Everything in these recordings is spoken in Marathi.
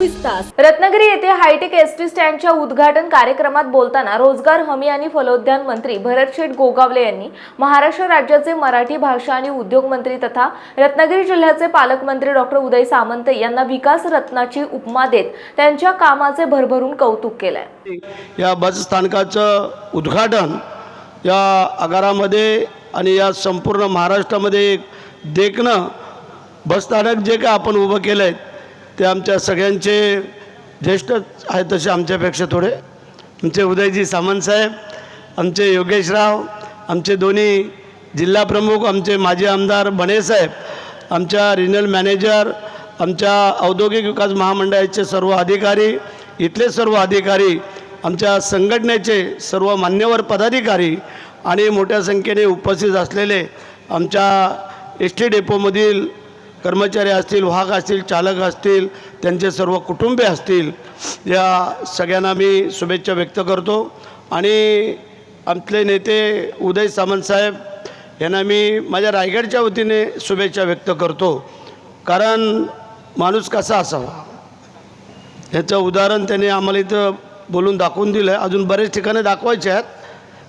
रत्नागिरी येथे हायटेक एस टी स्टँडच्या उद्घाटन कार्यक्रमात बोलताना रोजगार हमी आणि फलोद्यान मंत्री भरत शेठ गोगावले यांनी महाराष्ट्र राज्याचे मराठी भाषा आणि उद्योग मंत्री तथा रत्नागिरी जिल्ह्याचे पालकमंत्री डॉक्टर उदय सामंत यांना विकास रत्नाची उपमा देत त्यांच्या कामाचे भरभरून कौतुक केलंय. या बस स्थानकाचं उद्घाटन या आगारामध्ये आणि या संपूर्ण महाराष्ट्रामध्ये देखणं बसस्थानक जे काय आपण उभं केलं आहे ते आमच्या सगळ्यांचे ज्येष्ठ आहेत तसे आमच्यापेक्षा थोडे. आमचे उदयजी सामंत साहेब आमचे योगेशराव आमचे दोन्ही जिल्हाप्रमुख आमचे माजी आमदार बणेसाहेब आमच्या रिजनल मॅनेजर आमच्या औद्योगिक विकास महामंडळाचे सर्व अधिकारी इथले सर्व अधिकारी आमच्या संघटनेचे सर्व मान्यवर पदाधिकारी आणि मोठ्या संख्येने उपस्थित असलेले आमच्या एस टी डेपोमधील कर्मचारी असतील वाहक असतील चालक असतील त्यांचे सर्व कुटुंबे असतील या सगळ्यांना मी शुभेच्छा व्यक्त करतो. आणि आमचे नेते उदय सामंतसाहेब यांना मी माझ्या रायगडच्या वतीने शुभेच्छा व्यक्त करतो. कारण माणूस कसा असावा? ह्याचं उदाहरण त्यांनी आम्हाला इथं बोलून दाखवून दिलं आहे अजून बरेच ठिकाणं दाखवायचे आहेत.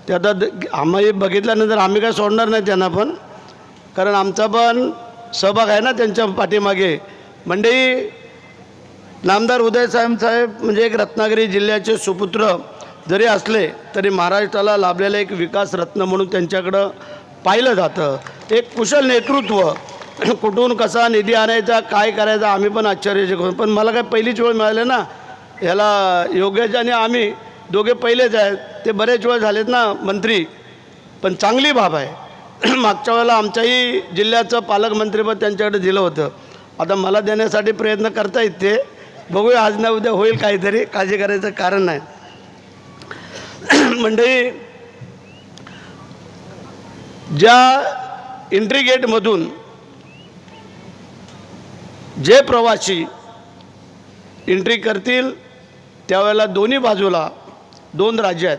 ते आता द- आम्ही बघितल्यानंतर आम्ही काय सोडणार नाही त्यांना पण. कारण आमचा पण सहभाग आहे ना त्यांच्या पाठीमागे? मंडळी नामदार उदयसाहेबसाहेब साहेब म्हणजे एक रत्नागिरी जिल्ह्याचे सुपुत्र जरी असले तरी महाराष्ट्राला लाभलेलं एक विकास रत्न म्हणून त्यांच्याकडं पाहिलं जातं. एक कुशल नेतृत्व कुठून कसा निधी आणायचा काय करायचा आम्ही पण आश्चर्य करू पण मला काय पहिलीच वेळ मिळाली ना याला योगेश आणि आम्ही दोघे पहिलेच आहेत. ते बरेच वेळ झालेत ना मंत्री. पण चांगली बाब आहे. मागच्या वेळेला आमच्याही जिल्ह्याचं पालकमंत्रीपद त्यांच्याकडे दिलं होतं. आता मला देण्यासाठी प्रयत्न करता येते. बघूया आज ना उद्या होईल काहीतरी. काळजी करायचं कारण नाही. मंडळी ज्या इंट्रीगेटमधून जे प्रवासी एंट्री करतील त्यावेळेला दोन्ही बाजूला दोन राज्य आहेत.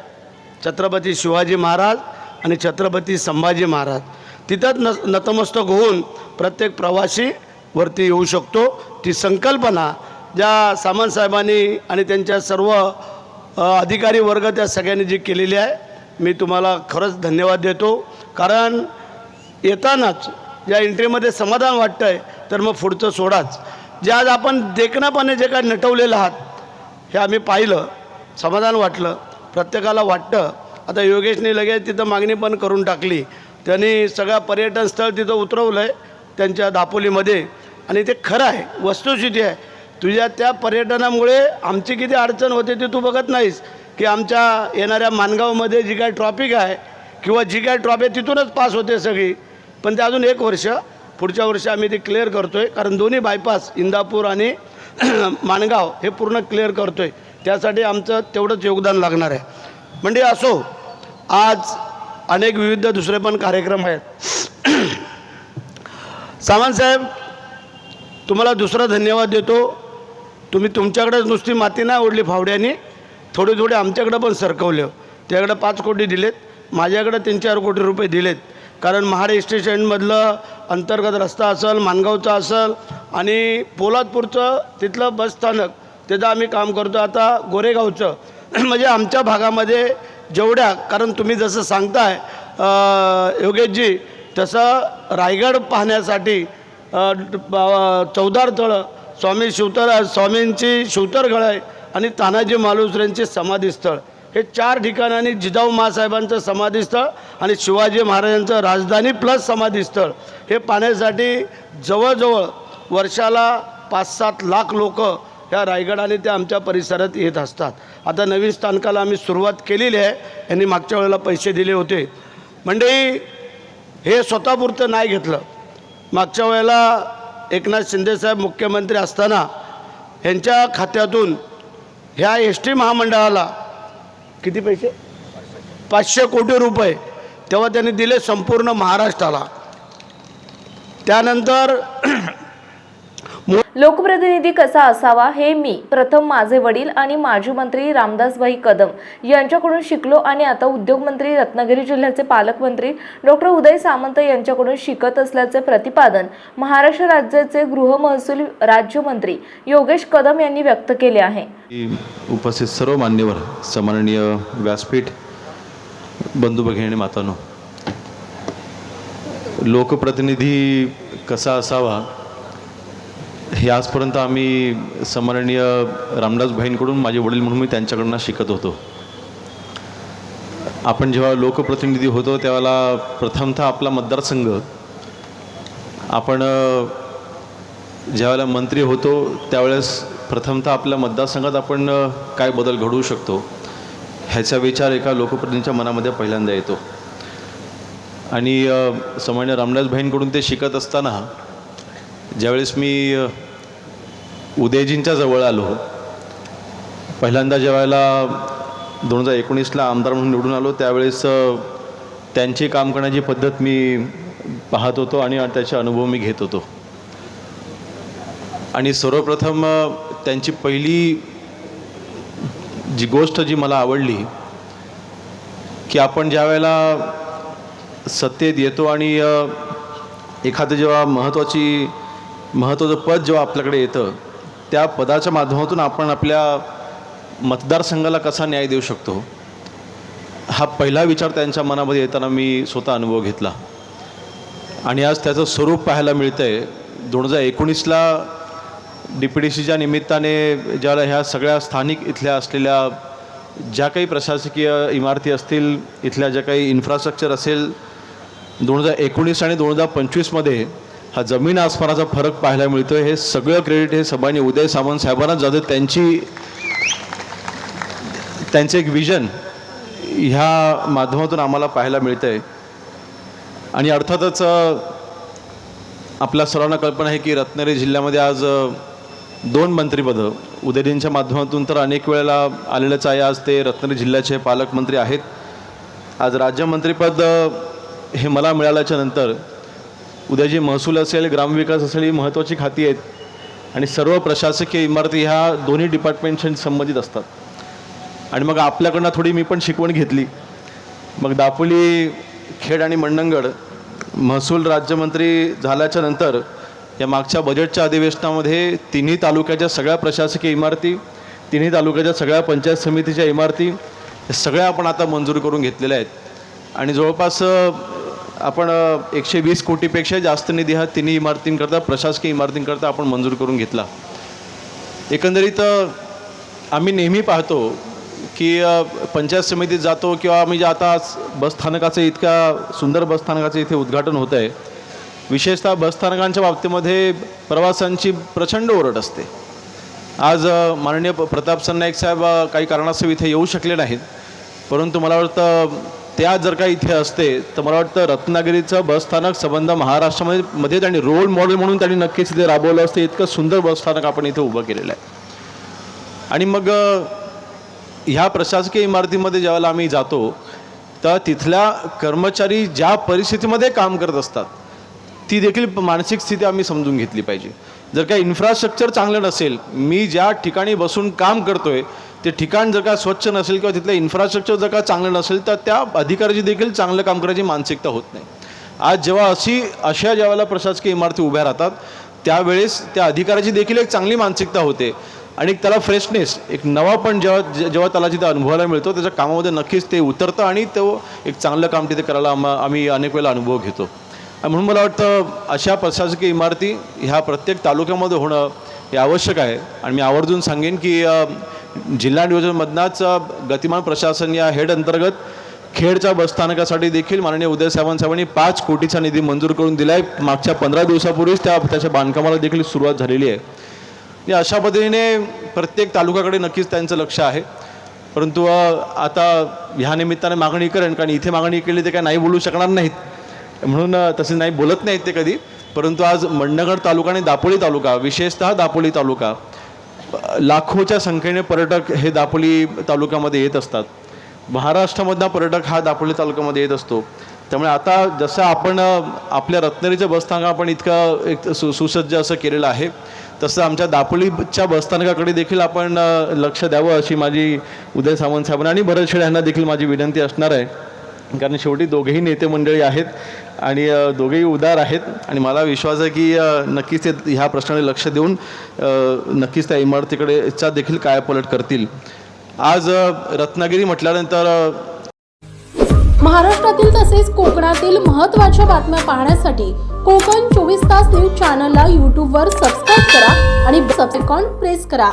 छत्रपती शिवाजी महाराज आणि छत्रपती संभाजी महाराज. तिथंच न नतमस्तक होऊन प्रत्येक प्रवासी वरती येऊ शकतो. ती संकल्पना ज्या सामंतसाहेबांनी आणि त्यांच्या सर्व अधिकारी वर्ग त्या सगळ्यांनी जी केलेली आहे मी तुम्हाला खरंच धन्यवाद देतो. कारण येतानाच ज्या एंट्रीमध्ये समाधान वाटतं आहे तर मग पुढचं सोडाच. जे आज आपण देखणापणे जे काय नटवलेलं आहात हे आम्ही पाहिलं समाधान वाटलं प्रत्येकाला वाटतं. आता योगेशने लगेच तिथं मागणी पण करून टाकली. त्यांनी सगळं पर्यटन स्थळ तिथं उतरवलं आहे त्यांच्या दापोलीमध्ये. आणि ते खरं आहे वस्तुस्थिती आहे तुझ्या त्या पर्यटनामुळे आमची किती अडचण होते ती तू बघत नाहीस. की आमच्या येणाऱ्या मानगावमध्ये जी काय ट्रॉफिक आहे किंवा जी काय ट्रॉफी आहे तिथूनच पास होते सगळी. पण ते अजून एक वर्ष पुढच्या वर्षी आम्ही ते क्लिअर करतो आहे कारण दोन्ही बायपास इंदापूर आणि माणगाव हे पूर्ण क्लिअर करतो आहे त्यासाठी आमचं तेवढंच योगदान लागणार आहे. म्हणजे असो आज अनेक विविध दुसरे पण कार्यक्रम आहेत. सावंतसाहेब तुम्हाला दुसरा धन्यवाद देतो. तुम्ही तुमच्याकडेच नुसती माती नाही ओढली फावड्याने थोडे थोडे आमच्याकडं पण सरकवले. त्याकडं पाच कोटी दिलेत माझ्याकडं तीन चार कोटी रुपये दिलेत. कारण महाड स्टेशनमधलं अंतर्गत रस्ता असेल मानगावचा असेल आणि पोलादपूरचं तिथलं बसस्थानक त्याचं आम्ही काम करतो. आता गोरेगावचं म्हणजे आमच्या भागामध्ये जेवढ्या कारण तुम्ही जसं सांगताय योगेशजी तसं रायगड पाहण्यासाठी अ, चौदार तळं स्वामी शिवतर स्वामींची शिवतरगळ आहे आणि तानाजी मालुसरेंचे समाधीस्थळ. हे चार ठिकाणांनी जिजाऊ मासाहेबांचं समाधीस्थळ आणि शिवाजी महाराजांचं राजधानी प्लस समाधीस्थळ. हे पाहण्यासाठी जवळजवळ वर्षाला पाच सात लाख लोक ह्या रायगड आणि त्या आमच्या परिसरात येत असतात. आता नवीन स्थानकाला आम्ही सुरुवात केलेली आहे. यांनी मागच्या वेळेला पैसे दिले होते. मंडळी हे स्वतःपुरतं नाही घेतलं. मागच्या वेळेला एकनाथ शिंदेसाहेब मुख्यमंत्री असताना ह्यांच्या खात्यातून ह्या एस टी महामंडळाला किती पैसे? पाचशे कोटी रुपये. तेव्हा त्यांनी दिले संपूर्ण महाराष्ट्राला. त्यानंतर लोकप्रतिनिधी कसा असावा हे मी प्रथम माझे वडील आणि माजी मंत्री रामदासभाई कदम यांच्याकडून शिकलो आणि आता उद्योगमंत्री रत्नागिरी जिल्ह्याचे पालकमंत्री डॉक्टर उदय सामंत यांच्याकडून शिकत असल्याचे प्रतिपादन महाराष्ट्र राज्याचे गृह महसूल राज्यमंत्री योगेश कदम यांनी व्यक्त केले आहे. उपस्थित सर्व मान्यवर सन्माननीय व्यासपीठ बंधू भगिनी मातानो लोकप्रतिनिधी कसा असावा हे आजपर्यंत आम्ही सन्माननीय रामदास भाईंकडून माझे वडील म्हणून मी त्यांच्याकडनं शिकत होतो. आपण जेव्हा लोकप्रतिनिधी होतो त्यावेळेला प्रथमतः आपला मतदारसंघ आपण ज्यावेळेला मंत्री होतो त्यावेळेस प्रथमतः आपल्या मतदारसंघात आपण काय बदल घडवू शकतो ह्याचा विचार एका लोकप्रतिनिधीच्या मनामध्ये पहिल्यांदा येतो. आणि सामान्य रामदास भाईंकडून ते शिकत असताना ज्यावेळेस मी उदयजींच्या जवळ आलो. पहिल्यांदा ज्यावेळेला दोन हजार एकोणीसला आमदार म्हणून निवडून आलो त्यावेळेस त्यांची काम करण्याची पद्धत मी पाहत होतो आणि त्याचे अनुभव मी घेत होतो. आणि सर्वप्रथम त्यांची पहिली जी गोष्ट जी मला आवडली की आपण ज्या वेळेला सत्तेत येतो आणि एखादं जेव्हा महत्त्वाची महत्त्वाचं पद जेव्हा आपल्याकडे येतं त्या पदाच्या माध्यमातून आपण आपल्या मतदारसंघाला कसा न्याय देऊ शकतो? हा पहिला विचार त्यांच्या मनामध्ये येताना मी स्वतः अनुभव घेतला. आणि आज त्याचं स्वरूप पाहायला मिळतं आहे दोन हजार एकोणीसला डी पी डी सीच्या निमित्ताने ज्याला ह्या सगळ्या स्थानिक इथल्या असलेल्या ज्या काही प्रशासकीय इमारती असतील इथल्या ज्या काही इन्फ्रास्ट्रक्चर असेल दोन हजार एकोणीस आणि दोन हजार पंचवीसमध्ये हा जमीन आसमानाचा फरक पाहायला मिळतो हे सगळं क्रेडिट हे सभानी उदय सामंत साहेबांना जातं. त्यांची त्यांचं एक विजन ह्या माध्यमातून आम्हाला पाहायला मिळतं आहे आणि अर्थातच आपल्या सर्वांना कल्पना आहे की रत्नागिरी जिल्ह्यामध्ये आज दोन मंत्रिपदं. उदयजींच्या माध्यमातून तर अनेक वेळेला आलेलंच आहे. आज ते रत्नागिरी जिल्ह्याचे पालकमंत्री आहेत. आज राज्यमंत्रीपद हे मला मिळाल्याच्या नंतर उद्या जे महसूल असेल ग्रामविकास असेल ही महत्त्वाची खाती आहेत. आणि सर्व प्रशासकीय इमारती ह्या दोन्ही डिपार्टमेंटशी संबंधित असतात. आणि मग आपल्याकडनं थोडी मी पण शिकवण घेतली. मग दापोली खेड आणि मंडणगड महसूल राज्यमंत्री झाल्याच्यानंतर या मागच्या बजेटच्या अधिवेशनामध्ये तिन्ही तालुक्याच्या सगळ्या प्रशासकीय इमारती तिन्ही तालुक्याच्या सगळ्या पंचायत समितीच्या इमारती सगळ्या आपण आता मंजूर करून घेतलेल्या आहेत. आणि जवळपास आपण एकशे वीस कोटीपेक्षा जास्त निधी हा तिन्ही इमारतींकरता प्रशासकीय इमारतींकरता आपण मंजूर करून घेतला. एकंदरीत आम्ही नेहमी पाहतो की पंचायत समितीत जातो किंवा आम्ही जे आता बस स्थानकाचं इतक्या सुंदर बस स्थानकाचं इथे उद्घाटन होतं आहे विशेषतः बस स्थानकांच्या बाबतीमध्ये प्रवासांची प्रचंड ओरड असते. आज माननीय प्रताप सरनाईक साहेब काही कारणास्तव इथे येऊ शकले नाहीत परंतु मला वाटतं त्या जर का इथे असते तर मला वाटतं रत्नागिरीचं बसस्थानक संबंध महाराष्ट्रामध्ये मध्ये त्यांनी रोल मॉडेल म्हणून त्यांनी नक्कीच इथे राबवलं असतं. इतकं सुंदर बसस्थानक आपण इथे उभं केलेलं आहे. आणि मग ह्या प्रशासकीय इमारतीमध्ये ज्यावेळेला आम्ही जातो तर तिथल्या कर्मचारी ज्या परिस्थितीमध्ये काम करत असतात ती देखील मानसिक स्थिती आम्ही समजून घेतली पाहिजे. जर का इन्फ्रास्ट्रक्चर चांगलं नसेल मी ज्या ठिकाणी बसून काम करतोय ते ठिकाण जर का स्वच्छ नसेल किंवा तिथलं इन्फ्रास्ट्रक्चर जर का चांगलं नसेल तर त्या अधिकाऱ्याची देखील चांगलं काम करायची मानसिकता होत नाही. आज जेव्हा अशी अशा ज्यावेळेला प्रशासकीय इमारती उभ्या राहतात त्यावेळेस त्या अधिकाऱ्याची देखील एक चांगली मानसिकता होते. आणि त्याला फ्रेशनेस एक नवापण जेव्हा जे- जेव्हा त्याला तिथे अनुभवायला मिळतो त्याच्या कामामध्ये नक्कीच ते उतरतं आणि तो एक चांगलं काम तिथे करायला आम्हा आम्ही अनेक वेळेला अनुभव घेतो. म्हणून मला वाटतं अशा प्रशासकीय इमारती ह्या प्रत्येक तालुक्यामध्ये होणं हे आवश्यक आहे. आणि मी आवर्जून सांगेन की जिल्हा नियोजनमधनाच गतिमान प्रशासन या हेड अंतर्गत खेडच्या बसस्थानकासाठी देखील माननीय उदय सावंत साहेबांनी पाच कोटीचा निधी मंजूर करून दिला आहे मागच्या पंधरा दिवसापूर्वीच त्या त्याच्या बांधकामाला देखील सुरुवात झालेली आहे. अशा पद्धतीने प्रत्येक तालुक्याकडे नक्कीच त्यांचं लक्ष आहे. परंतु आता ह्या निमित्ताने मागणी करेन कारण इथे मागणी केली ते काय नाही बोलू शकणार नाहीत. म्हणून तसे नाही बोलत नाहीत ते कधी. परंतु आज मंडणगड तालुका आणि दापोली तालुका विशेषतः दापोली तालुका लाखोच्या संख्येने पर्यटक हे दापोली तालुक्यामध्ये येत असतात. महाराष्ट्रामधला पर्यटक हा दापोली तालुक्यामध्ये येत असतो. त्यामुळे आता जसं आपण आपल्या रत्नागिरीचं बसस्थानक आपण इतकं एक सु सुसज्ज असं केलेलं आहे तसं आमच्या दापोलीच्या बसस्थानकाकडे देखील आपण लक्ष द्यावं अशी माझी उदय सावंत साहेबांना आणि भरत शेड यांना देखील माझी विनंती असणार आहे. कारण शेवटी दोघेही नेते मंडळी आहेत. आणि दोघेही उदार आहेत आणि मला विश्वास आहे की नक्कीच ते ह्या प्रश्नाकडे लक्ष देऊन नक्कीच त्या इमारतीकडेचा देखील कायापलट करतील. आज रत्नागिरी म्हटल्यानंतर महाराष्ट्रातील तसेच कोकणातील महत्त्वाच्या बातम्या पाहण्यासाठी कोकण चोवीस तास न्यूज चॅनलला यूट्यूबवर सबस्क्राईब करा आणि सबसेकॉन प्रेस करा.